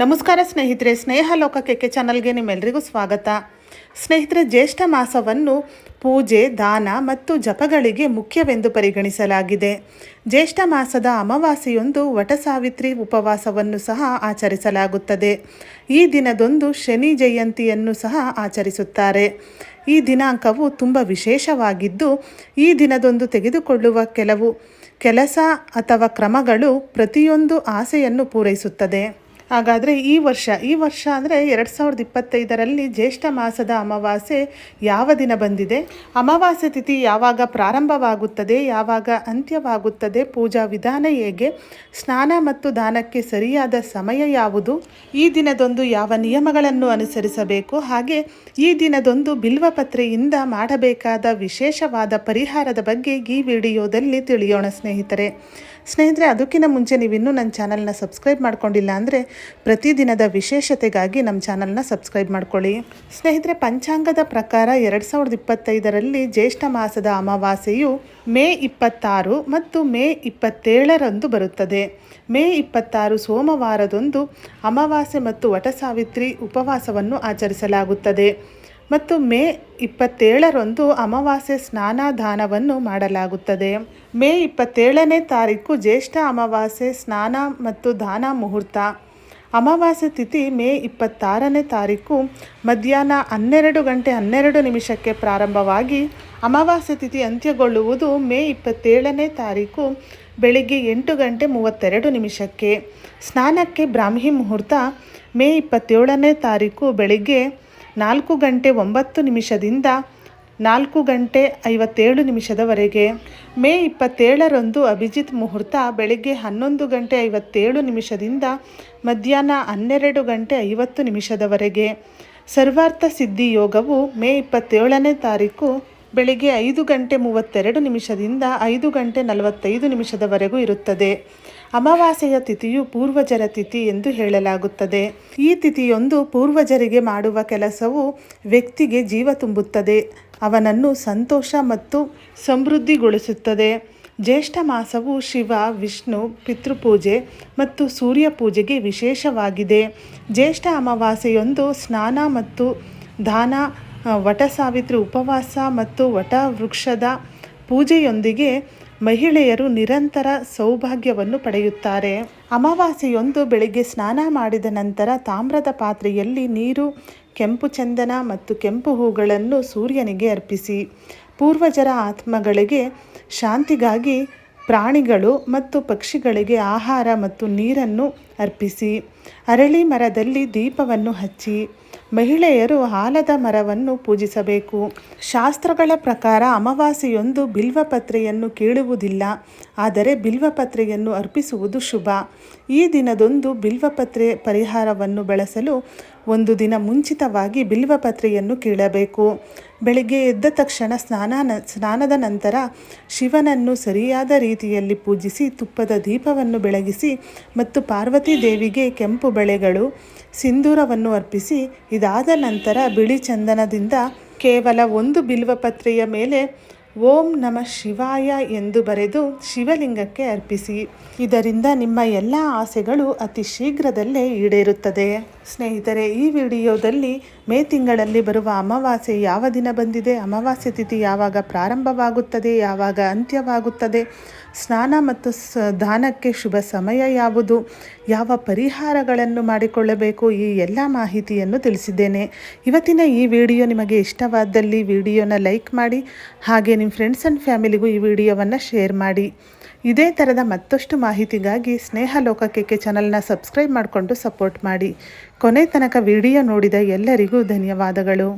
ನಮಸ್ಕಾರ ಸ್ನೇಹಿತರೆ, ಸ್ನೇಹ ಲೋಕಕ್ಕೆ ಚಾನಲ್ಗೆ ನಿಮ್ಮೆಲ್ಲರಿಗೂ ಸ್ವಾಗತ. ಸ್ನೇಹಿತರೆ, ಜ್ಯೇಷ್ಠ ಮಾಸವನ್ನು ಪೂಜೆ, ದಾನ ಮತ್ತು ಜಪಗಳಿಗೆ ಮುಖ್ಯವೆಂದು ಪರಿಗಣಿಸಲಾಗಿದೆ. ಜ್ಯೇಷ್ಠ ಮಾಸದ ಅಮಾವಾಸ್ಯೆಯೊಂದು ವಟಸಾವಿತ್ರಿ ಉಪವಾಸವನ್ನು ಸಹ ಆಚರಿಸಲಾಗುತ್ತದೆ. ಈ ದಿನದೊಂದು ಶನಿ ಜಯಂತಿಯನ್ನು ಸಹ ಆಚರಿಸುತ್ತಾರೆ. ಈ ದಿನಾಂಕವು ತುಂಬ ವಿಶೇಷವಾಗಿದ್ದು, ಈ ದಿನದೊಂದು ತೆಗೆದುಕೊಳ್ಳುವ ಕೆಲವು ಕೆಲಸ ಅಥವಾ ಕ್ರಮಗಳು ಪ್ರತಿಯೊಂದು ಆಸೆಯನ್ನು ಪೂರೈಸುತ್ತದೆ. ಹಾಗಾದರೆ ಈ ವರ್ಷ ಈ ವರ್ಷ ಅಂದರೆ ಎರಡು ಸಾವಿರದ ಇಪ್ಪತ್ತೈದರಲ್ಲಿ ಜ್ಯೇಷ್ಠ ಮಾಸದ ಅಮಾವಾಸ್ಯೆ ಯಾವ ದಿನ ಬಂದಿದೆ? ಅಮಾವಾಸ್ಯೆ ತಿಥಿ ಯಾವಾಗ ಪ್ರಾರಂಭವಾಗುತ್ತದೆ? ಯಾವಾಗ ಅಂತ್ಯವಾಗುತ್ತದೆ? ಪೂಜಾ ವಿಧಾನ ಹೇಗೆ? ಸ್ನಾನ ಮತ್ತು ದಾನಕ್ಕೆ ಸರಿಯಾದ ಸಮಯ ಯಾವುದು? ಈ ದಿನದೊಂದು ಯಾವ ನಿಯಮಗಳನ್ನು ಅನುಸರಿಸಬೇಕು? ಹಾಗೆ ಈ ದಿನದೊಂದು ಬಿಲ್ವಪತ್ರೆಯಿಂದ ಮಾಡಬೇಕಾದ ವಿಶೇಷವಾದ ಪರಿಹಾರದ ಬಗ್ಗೆ ಈ ವಿಡಿಯೋದಲ್ಲಿ ತಿಳಿಯೋಣ ಸ್ನೇಹಿತರೆ. ಸ್ನೇಹಿತರೆ, ಅದಕ್ಕಿಂತ ಮುಂಚೆ ನೀವಿನ್ನೂ ನನ್ನ ಚಾನಲ್ನ ಸಬ್ಸ್ಕ್ರೈಬ್ ಮಾಡ್ಕೊಂಡಿಲ್ಲ ಅಂದರೆ ಪ್ರತಿದಿನದ ವಿಶೇಷತೆಗಾಗಿ ನಮ್ಮ ಚಾನಲ್ನ ಸಬ್ಸ್ಕ್ರೈಬ್ ಮಾಡ್ಕೊಳ್ಳಿ. ಸ್ನೇಹಿತರೆ, ಪಂಚಾಂಗದ ಪ್ರಕಾರ ಎರಡು ಸಾವಿರದ ಇಪ್ಪತ್ತೈದರಲ್ಲಿ ಜ್ಯೇಷ್ಠ ಮಾಸದ ಅಮಾವಾಸ್ಯೆಯು ಮೇ ಇಪ್ಪತ್ತಾರು ಮತ್ತು ಮೇ ಇಪ್ಪತ್ತೇಳರಂದು ಬರುತ್ತದೆ. ಮೇ ಇಪ್ಪತ್ತಾರು ಸೋಮವಾರದಂದು ಅಮಾವಾಸ್ಯೆ ಮತ್ತು ವಟಸಾವಿತ್ರಿ ಉಪವಾಸವನ್ನು ಆಚರಿಸಲಾಗುತ್ತದೆ. ಮತ್ತು ಮೇ ಇಪ್ಪತ್ತೇಳರಂದು ಅಮಾವಾಸ್ಯೆ ಸ್ನಾನದಾನವನ್ನು ಮಾಡಲಾಗುತ್ತದೆ. ಮೇ ಇಪ್ಪತ್ತೇಳನೇ ತಾರೀಕು ಜ್ಯೇಷ್ಠ ಅಮಾವಾಸ್ಯೆ ಸ್ನಾನ ಮತ್ತು ದಾನ ಮುಹೂರ್ತ. ಅಮಾವಾಸ್ಯೆ ತಿಥಿ ಮೇ ಇಪ್ಪತ್ತಾರನೇ ತಾರೀಕು ಮಧ್ಯಾಹ್ನ ಹನ್ನೆರಡು ಗಂಟೆ ಹನ್ನೆರಡು ನಿಮಿಷಕ್ಕೆ ಪ್ರಾರಂಭವಾಗಿ ಅಮಾವಾಸ್ಯೆ ತಿಥಿ ಅಂತ್ಯಗೊಳ್ಳುವುದು ಮೇ ಇಪ್ಪತ್ತೇಳನೇ ತಾರೀಕು ಬೆಳಿಗ್ಗೆ ಎಂಟು ಗಂಟೆ ಮೂವತ್ತೆರಡು ನಿಮಿಷಕ್ಕೆ. ಸ್ನಾನಕ್ಕೆ ಬ್ರಾಹ್ಮಿ ಮುಹೂರ್ತ ಮೇ ಇಪ್ಪತ್ತೇಳನೇ ತಾರೀಕು ಬೆಳಿಗ್ಗೆ ನಾಲ್ಕು ಗಂಟೆ ಒಂಬತ್ತು ನಿಮಿಷದಿಂದ ನಾಲ್ಕು ಗಂಟೆ ಐವತ್ತೇಳು ನಿಮಿಷದವರೆಗೆ. ಮೇ ಇಪ್ಪತ್ತೇಳರಂದು ಅಭಿಜಿತ್ ಮುಹೂರ್ತ ಬೆಳಗ್ಗೆ ಹನ್ನೊಂದು ಗಂಟೆ ಐವತ್ತೇಳು ನಿಮಿಷದಿಂದ ಮಧ್ಯಾಹ್ನ ಹನ್ನೆರಡು ಗಂಟೆ ಐವತ್ತು ನಿಮಿಷದವರೆಗೆ. ಸರ್ವಾರ್ಥ ಸಿದ್ಧಿ ಯೋಗವು ಮೇ ಇಪ್ಪತ್ತೇಳನೇ ತಾರೀಕು ಬೆಳಿಗ್ಗೆ ಐದು ಗಂಟೆ ಮೂವತ್ತೆರಡು ನಿಮಿಷದಿಂದ ಐದು ಗಂಟೆ ನಲವತ್ತೈದು ನಿಮಿಷದವರೆಗೂ ಇರುತ್ತದೆ. ಅಮಾವಾಸ್ಯೆಯ ತಿಥಿಯು ಪೂರ್ವಜರ ತಿಥಿ ಎಂದು ಹೇಳಲಾಗುತ್ತದೆ. ಈ ತಿಥಿಯೊಂದು ಪೂರ್ವಜರಿಗೆ ಮಾಡುವ ಕೆಲಸವು ವ್ಯಕ್ತಿಗೆ ಜೀವ ತುಂಬುತ್ತದೆ. ಅವನನ್ನು ಸಂತೋಷ ಮತ್ತು ಸಮೃದ್ಧಿಗೊಳಿಸುತ್ತದೆ. ಜ್ಯೇಷ್ಠ ಮಾಸವು ಶಿವ, ವಿಷ್ಣು, ಪಿತೃಪೂಜೆ ಮತ್ತು ಸೂರ್ಯ ಪೂಜೆಗೆ ವಿಶೇಷವಾಗಿದೆ. ಜ್ಯೇಷ್ಠ ಅಮಾವಾಸ್ಯೆಯೊಂದು ಸ್ನಾನ ಮತ್ತು ದಾನ ವಟ ಸಾವಿತ್ರಿ ಉಪವಾಸ ಮತ್ತು ವಟ ವೃಕ್ಷದ ಪೂಜೆಯೊಂದಿಗೆ ಮಹಿಳೆಯರು ನಿರಂತರ ಸೌಭಾಗ್ಯವನ್ನು ಪಡೆಯುತ್ತಾರೆ. ಅಮಾವಾಸ್ಯೆಯೊಂದು ಬೆಳಿಗ್ಗೆ ಸ್ನಾನ ಮಾಡಿದ ನಂತರ ತಾಮ್ರದ ಪಾತ್ರೆಯಲ್ಲಿ ನೀರು, ಕೆಂಪು ಚಂದನ ಮತ್ತು ಕೆಂಪು ಹೂಗಳನ್ನು ಸೂರ್ಯನಿಗೆ ಅರ್ಪಿಸಿ. ಪೂರ್ವಜರ ಆತ್ಮಗಳಿಗೆ ಶಾಂತಿಗಾಗಿ ಪ್ರಾಣಿಗಳು ಮತ್ತು ಪಕ್ಷಿಗಳಿಗೆ ಆಹಾರ ಮತ್ತು ನೀರನ್ನು ಅರ್ಪಿಸಿ. ಅರಳಿ ಮರದಲ್ಲಿ ದೀಪವನ್ನು ಹಚ್ಚಿ. ಮಹಿಳೆಯರು ಆಲದ ಮರವನ್ನು ಪೂಜಿಸಬೇಕು. ಶಾಸ್ತ್ರಗಳ ಪ್ರಕಾರ ಅಮಾವಾಸ್ಯೆಯೊಂದು ಬಿಲ್ವಪತ್ರೆಯನ್ನು ಕೀಳುವುದಿಲ್ಲ, ಆದರೆ ಬಿಲ್ವಪತ್ರೆಯನ್ನು ಅರ್ಪಿಸುವುದು ಶುಭ. ಈ ದಿನದೊಂದು ಬಿಲ್ವಪತ್ರೆ ಪರಿಹಾರವನ್ನು ಬಳಸಲು ಒಂದು ದಿನ ಮುಂಚಿತವಾಗಿ ಬಿಲ್ವಪತ್ರೆಯನ್ನು ಕೀಳಬೇಕು. ಬೆಳಿಗ್ಗೆ ಎದ್ದ ತಕ್ಷಣ ಸ್ನಾನ ಸ್ನಾನದ ನಂತರ ಶಿವನನ್ನು ಸರಿಯಾದ ರೀತಿಯಲ್ಲಿ ಪೂಜಿಸಿ ತುಪ್ಪದ ದೀಪವನ್ನು ಬೆಳಗಿಸಿ ಮತ್ತು ಪಾರ್ವತಿ ದೇವಿಗೆ ಕೆಂಪು ಬಳೆಗಳು ಸಿಂಧೂರವನ್ನು ಅರ್ಪಿಸಿ, ಇದಾದ ನಂತರ ಬಿಳಿ ಚಂದನದಿಂದ ಕೇವಲ ಒಂದು ಬಿಲ್ವಪತ್ರೆಯ ಮೇಲೆ ಓಂ ನಮ ಶಿವಾಯ ಎಂದು ಬರೆದು ಶಿವಲಿಂಗಕ್ಕೆ ಅರ್ಪಿಸಿ. ಇದರಿಂದ ನಿಮ್ಮ ಎಲ್ಲ ಆಸೆಗಳು ಅತಿ ಶೀಘ್ರದಲ್ಲೇ ಈಡೇರುತ್ತದೆ. ಸ್ನೇಹಿತರೆ, ಈ ವಿಡಿಯೋದಲ್ಲಿ ಮೇ ತಿಂಗಳಲ್ಲಿ ಬರುವ ಅಮಾವಾಸ್ಯೆ ಯಾವ ದಿನ ಬಂದಿದೆ, ಅಮಾವಾಸ್ಯೆ ತಿಥಿ ಯಾವಾಗ ಪ್ರಾರಂಭವಾಗುತ್ತದೆ, ಯಾವಾಗ ಅಂತ್ಯವಾಗುತ್ತದೆ ಸ್ನಾನ ಮತ್ತು ಸ ದಾನಕ್ಕೆ ಶುಭ ಸಮಯ ಯಾವುದು? ಯಾವ ಪರಿಹಾರಗಳನ್ನು ಮಾಡಿಕೊಳ್ಳಬೇಕು? ಈ ಎಲ್ಲ ಮಾಹಿತಿಯನ್ನು ತಿಳಿಸಿದ್ದೇನೆ. ಇವತ್ತಿನ ಈ ವಿಡಿಯೋ ನಿಮಗೆ ಇಷ್ಟವಾದಲ್ಲಿ ವಿಡಿಯೋನ ಲೈಕ್ ಮಾಡಿ, ಹಾಗೆ ನಿಮ್ಮ ಫ್ರೆಂಡ್ಸ್ ಆ್ಯಂಡ್ ಫ್ಯಾಮಿಲಿಗೂ ಈ ವಿಡಿಯೋವನ್ನು ಶೇರ್ ಮಾಡಿ. ಇದೇ ಥರದ ಮತ್ತಷ್ಟು ಮಾಹಿತಿಗಾಗಿ ಸ್ನೇಹ ಲೋಕಕ್ಕೆ ಚಾನಲ್ನ ಸಬ್ಸ್ಕ್ರೈಬ್ ಮಾಡಿಕೊಂಡು ಸಪೋರ್ಟ್ ಮಾಡಿ. ಕೊನೆ ತನಕ ವಿಡಿಯೋ ನೋಡಿದ ಎಲ್ಲರಿಗೂ ಧನ್ಯವಾದಗಳು.